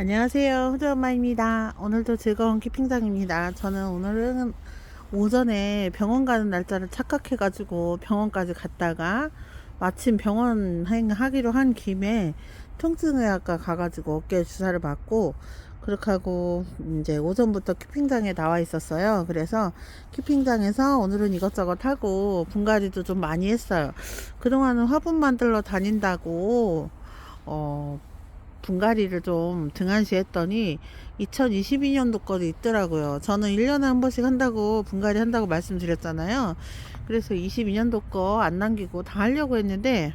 안녕하세요. 후드 엄마입니다. 오늘도 즐거운 키핑장입니다. 저는 오늘은 오전에 병원 가는 날짜를 착각해 가지고 병원까지 갔다가 마침 병원 행하기로 한 김에 통증의학과 가가지고 어깨 주사를 맞고 그렇게 하고 이제 오전부터 키핑장에 나와 있었어요. 그래서 키핑장에서 오늘은 이것저것 하고 분갈이도 좀 많이 했어요. 그동안은 화분 만들러 다닌다고 어 분갈이를 좀 등한시 했더니 2022년도 거도 있더라고요. 저는 1년에 한 번씩 한다고 분갈이 한다고 말씀드렸잖아요. 그래서 22년도 거 안 남기고 다 하려고 했는데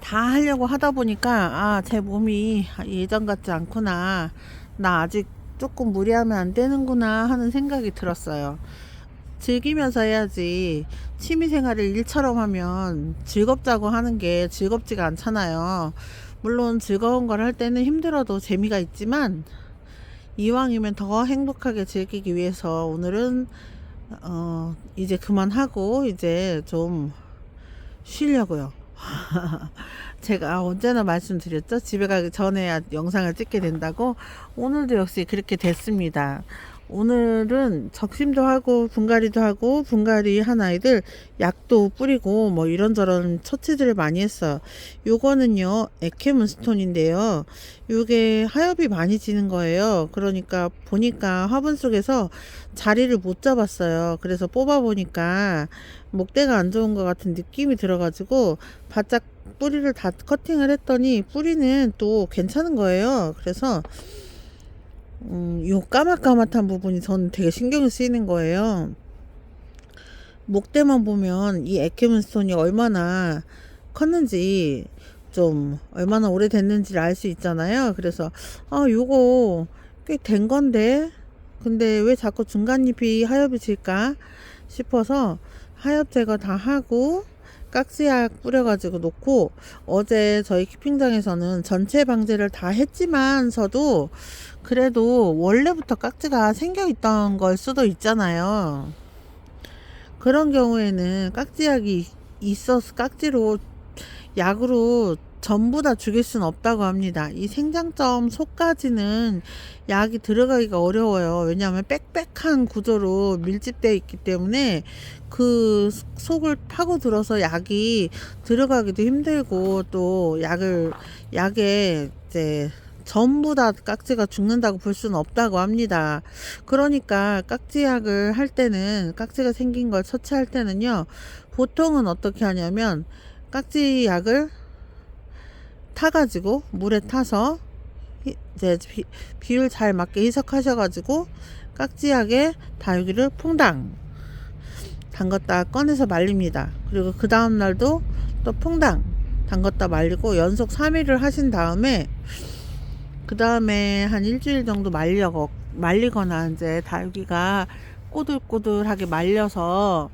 다 하려고 하다 보니까 아, 제 몸이 예전 같지 않구나. 나 아직 조금 무리하면 안 되는구나 하는 생각이 들었어요. 즐기면서 해야지 취미 생활을 일처럼 하면 즐겁자고 하는 게 즐겁지가 않잖아요. 물론 즐거운 걸 할 때는 힘들어도 재미가 있지만 이왕이면 더 행복하게 즐기기 위해서 오늘은 어 이제 그만하고 이제 좀 쉬려고요. 제가 언제나 말씀드렸죠. 집에 가기 전에 영상을 찍게 된다고 오늘도 역시 그렇게 됐습니다. 오늘은 적심도 하고 분갈이도 하고 분갈이 한 아이들 약도 뿌리고 뭐 이런저런 처치들을 많이 했어요. 요거는요 에케문 스톤인데요. 요게 하엽이 많이 지는 거예요. 그러니까 보니까 화분 속에서 자리를 못 잡았어요. 그래서 뽑아 보니까 목대가 안 좋은 것 같은 느낌이 들어가지고 바짝 뿌리를 다 커팅을 했더니 뿌리는 또 괜찮은 거예요. 그래서 음, 요 까맣까맣한 부분이 저는 되게 신경이 쓰이는 거예요. 목대만 보면 이 에케문스톤이 얼마나 컸는지 좀 얼마나 오래됐는지를 알 수 있잖아요. 그래서 아 요거 꽤 된 건데 근데 왜 자꾸 중간 잎이 하엽이 질까 싶어서 하엽 제거 다 하고 깍지약 뿌려가지고 놓고 어제 저희 키핑장에서는 전체 방제를 다 했지만서도 그래도 원래부터 깍지가 생겨 있던 걸 수도 있잖아요. 그런 경우에는 깍지약이 있어서 깍지로 약으로 전부 다 죽일 수는 없다고 합니다. 이 생장점 속까지는 약이 들어가기가 어려워요. 왜냐하면 빽빽한 구조로 밀집되어 있기 때문에 그 속을 파고 들어서 약이 들어가기도 힘들고 또 약을 약에 이제 전부 다 깍지가 죽는다고 볼 수는 없다고 합니다. 그러니까 깍지약을 할 때는 깍지가 생긴 걸 처치할 때는요. 보통은 어떻게 하냐면 깍지약을 타가지고 물에 타서 이제 비, 비율 잘 맞게 희석하셔가지고 깍지약에 다육이를 퐁당 담갔다 꺼내서 말립니다. 그리고 그 다음 날도 또 퐁당 담갔다 말리고 연속 3일을 하신 다음에 그 다음에 한 일주일 정도 말려 말리거나 이제 다육이가 꼬들꼬들하게 말려서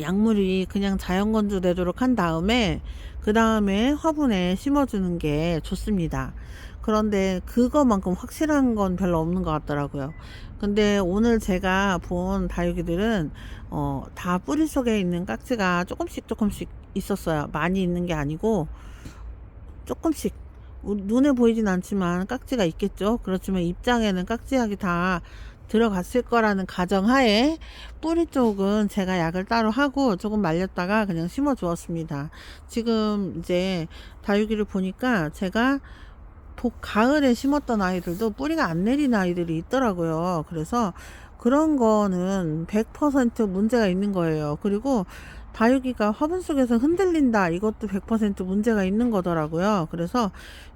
약물이 그냥 자연 건조되도록 한 다음에 그 다음에 화분에 심어주는 게 좋습니다. 그런데 그거만큼 확실한 건 별로 없는 것 같더라고요. 근데 오늘 제가 본 다육이들은 어, 다 뿌리 속에 있는 깍지가 조금씩 조금씩 있었어요. 많이 있는 게 아니고 조금씩 눈에 보이진 않지만 깍지가 있겠죠. 그렇지만 입장에는 깍지약이 다 들어갔을 거라는 가정하에 뿌리 쪽은 제가 약을 따로 하고 조금 말렸다가 그냥 심어 주었습니다. 지금 이제 다육이를 보니까 제가 복 가을에 심었던 아이들도 뿌리가 안 내린 아이들이 있더라고요. 그래서 그런 거는 100% 문제가 있는 거예요. 그리고 다육이가 화분 속에서 흔들린다. 이것도 100% 문제가 있는 거더라고요. 그래서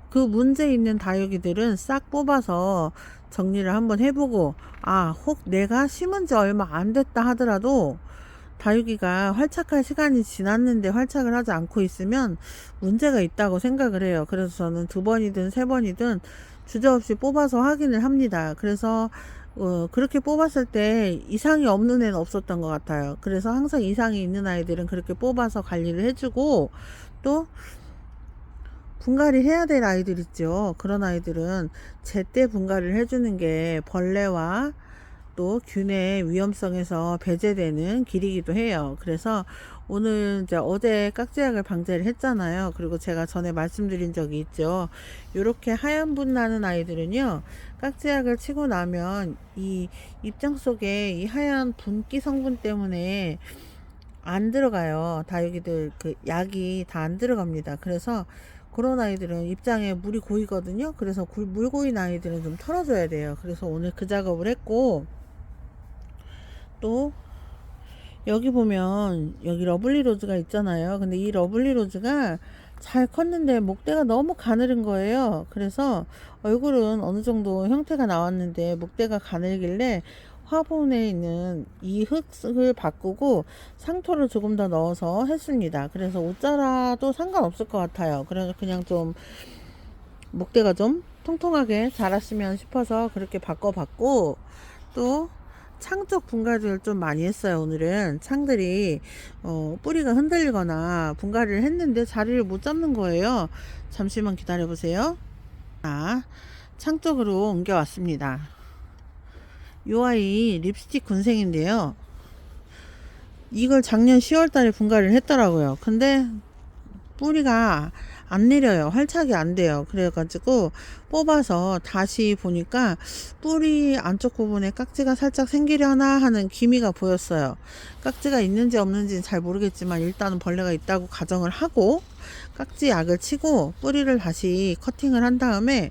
그 문제 있는 다육이들은 싹 뽑아서 정리를 한번 해보고 아 혹 내가 심은 지 얼마 안 됐다 하더라도 다육이가 활착할 시간이 지났는데 활착을 하지 않고 있으면 문제가 있다고 생각을 해요. 그래서 저는 두 번이든 세 번이든 주저없이 뽑아서 확인을 합니다. 그래서 어, 그렇게 뽑았을 때 이상이 없는 애는 없었던 것 같아요. 그래서 항상 이상이 있는 아이들은 그렇게 뽑아서 관리를 해주고 또 분갈이 해야 될 아이들 있죠. 그런 아이들은 제때 분갈이를 해주는 게 벌레와 또 균의 위험성에서 배제되는 길이기도 해요. 그래서 오늘 이제 어제 깍지약을 방제를 했잖아요. 그리고 제가 전에 말씀드린 적이 있죠. 이렇게 하얀 분 나는 아이들은요, 깍지약을 치고 나면 이 입장 속에 이 하얀 분기 성분 때문에 안 들어가요. 다육이들 그 약이 다 안 들어갑니다. 그래서 그런 아이들은 입장에 물이 고이거든요. 그래서 굴- 물 고인 아이들은 좀 털어줘야 돼요. 그래서 오늘 그 작업을 했고 또 여기 보면 여기 러블리 로즈가 있잖아요. 근데 이 러블리 로즈가 잘 컸는데 목대가 너무 가늘은 거예요. 그래서 얼굴은 어느 정도 형태가 나왔는데 목대가 가늘길래 화분에 있는 이 흙을 바꾸고 상토를 조금 더 넣어서 했습니다. 그래서 옷자라도 상관없을 것 같아요. 그래서 그냥 좀 목대가 좀 통통하게 자랐으면 싶어서 그렇게 바꿔봤고 또 창쪽 분갈이를 좀 많이 했어요. 오늘은 창들이 어, 뿌리가 흔들리거나 분갈이를 했는데 자리를 못 잡는 거예요. 잠시만 기다려 보세요. 자, 창 쪽으로 옮겨 왔습니다. 요 아이 립스틱 군생인데요. 이걸 작년 10월 달에 분갈이를 했더라고요. 근데 뿌리가 안 내려요. 활착이 안 돼요. 그래가지고 뽑아서 다시 보니까 뿌리 안쪽 부분에 깍지가 살짝 생기려나 하는 기미가 보였어요. 깍지가 있는지 없는지는 잘 모르겠지만 일단은 벌레가 있다고 가정을 하고 깍지 약을 치고 뿌리를 다시 커팅을 한 다음에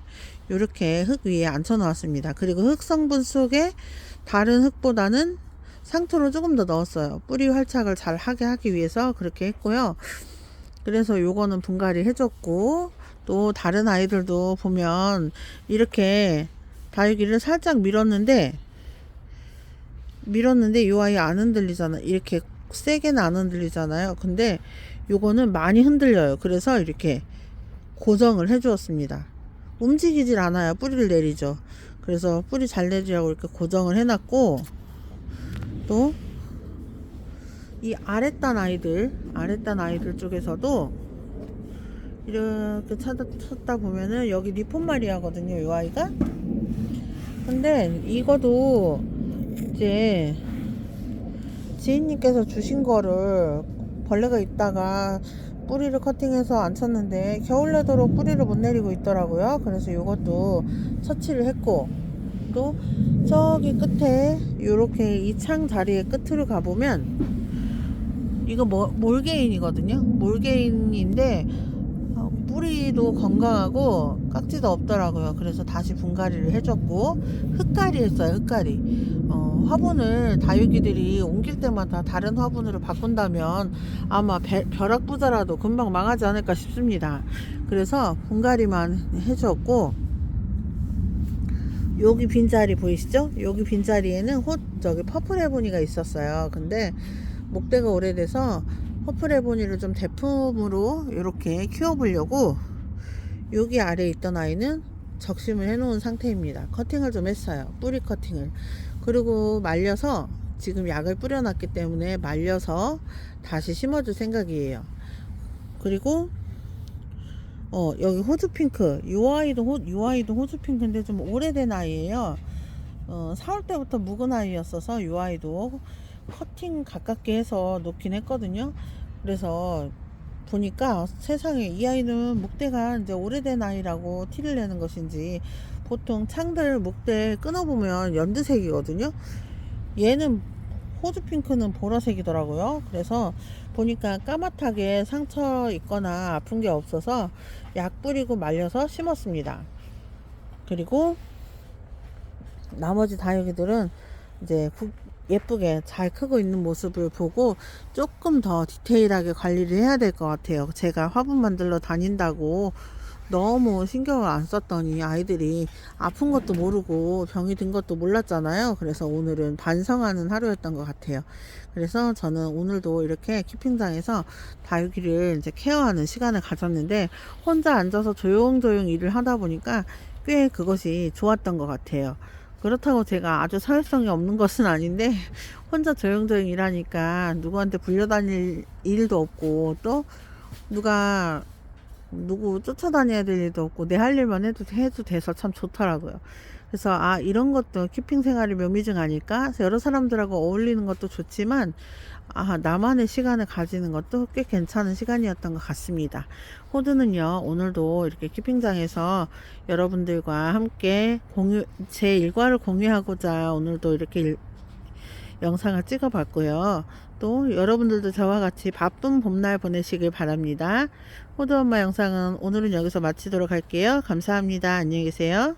이렇게 흙 위에 앉혀 놓았습니다. 그리고 흙 성분 속에 다른 흙보다는 상토를 조금 더 넣었어요. 뿌리 활착을 잘 하게 하기 위해서 그렇게 했고요. 그래서 요거는 분갈이 해줬고 또 다른 아이들도 보면 이렇게 다육이를 살짝 밀었는데 밀었는데 요 아이 안 흔들리잖아. 이렇게 세게는 안 흔들리잖아요. 근데 요거는 많이 흔들려요. 그래서 이렇게 고정을 해 주었습니다. 움직이질 않아요. 뿌리를 내리죠. 그래서 뿌리 잘 내리라고 이렇게 고정을 해 놨고 또 이 아랫단 아이들 아랫단 아이들 쪽에서도 이렇게 찾아, 찾다 보면은 여기 리폼마리아거든요 이 아이가? 근데 이거도 이제 지인님께서 주신 거를 벌레가 있다가 뿌리를 커팅해서 안 쳤는데 겨울 내도록 뿌리를 못 내리고 있더라고요. 그래서 이것도 처치를 했고 또 저기 끝에 요렇게 이 창 자리의 끝으로 가보면 이거 뭐, 몰개인이거든요. 몰개인인데 어, 뿌리도 건강하고 깍지도 없더라고요. 그래서 다시 분갈이를 해줬고 흙갈이 했어요. 흙갈이. 어, 화분을 다육이들이 옮길 때마다 다른 화분으로 바꾼다면 아마 배- 벼락 부자라도 금방 망하지 않을까 싶습니다. 그래서 분갈이만 해줬고 여기 빈자리 보이시죠? 여기 빈자리에는 호, 저기 퍼플 해보니가 있었어요. 근데 목대가 오래돼서 퍼플해보니를 좀 대품으로 이렇게 키워보려고 여기 아래에 있던 아이는 적심을 해놓은 상태입니다. 커팅을 좀 했어요. 뿌리 커팅을. 그리고 말려서 지금 약을 뿌려놨기 때문에 말려서 다시 심어줄 생각이에요. 그리고 어 여기 호주 핑크 요 아이도 호, 요 아이도 호주 핑크인데 좀 오래된 아이예요. 어 4월 때부터 묵은 아이였어서 요 아이도 커팅 가깝게 해서 놓긴 했거든요. 그래서 보니까 세상에 이 아이는 목대가 이제 오래된 아이라고 티를 내는 것인지 보통 창들 목대 끊어보면 연두색이거든요. 얘는 호주 핑크는 보라색이더라고요. 그래서 보니까 까맣게 상처 있거나 아픈 게 없어서 약 뿌리고 말려서 심었습니다. 그리고 나머지 다육이들은 이제 국- 예쁘게 잘 크고 있는 모습을 보고 조금 더 디테일하게 관리를 해야 될 것 같아요. 제가 화분 만들러 다닌다고 너무 신경을 안 썼더니 아이들이 아픈 것도 모르고 병이 든 것도 몰랐잖아요. 그래서 오늘은 반성하는 하루였던 것 같아요. 그래서 저는 오늘도 이렇게 키핑장에서 다육이를 이제 케어하는 시간을 가졌는데 혼자 앉아서 조용조용 일을 하다 보니까 꽤 그것이 좋았던 것 같아요. 그렇다고 제가 아주 사회성이 없는 것은 아닌데 혼자 조용조용 일하니까 누구한테 불려다닐 일도 없고 또 누가 누구 쫓아다녀야 될 일도 없고 내 할 일만 해도 해도 돼서 참 좋더라고요. 그래서 아 이런 것도 키핑 생활의 묘미 중 아닐까? 여러 사람들하고 어울리는 것도 좋지만 아 나만의 시간을 가지는 것도 꽤 괜찮은 시간이었던 것 같습니다. 호두는요 오늘도 이렇게 키핑장에서 여러분들과 함께 공유 제 일과를 공유하고자 오늘도 이렇게 일- 영상을 찍어봤고요. 또 여러분들도 저와 같이 바쁜 봄날 보내시길 바랍니다. 호두 엄마 영상은 오늘은 여기서 마치도록 할게요. 감사합니다. 안녕히 계세요.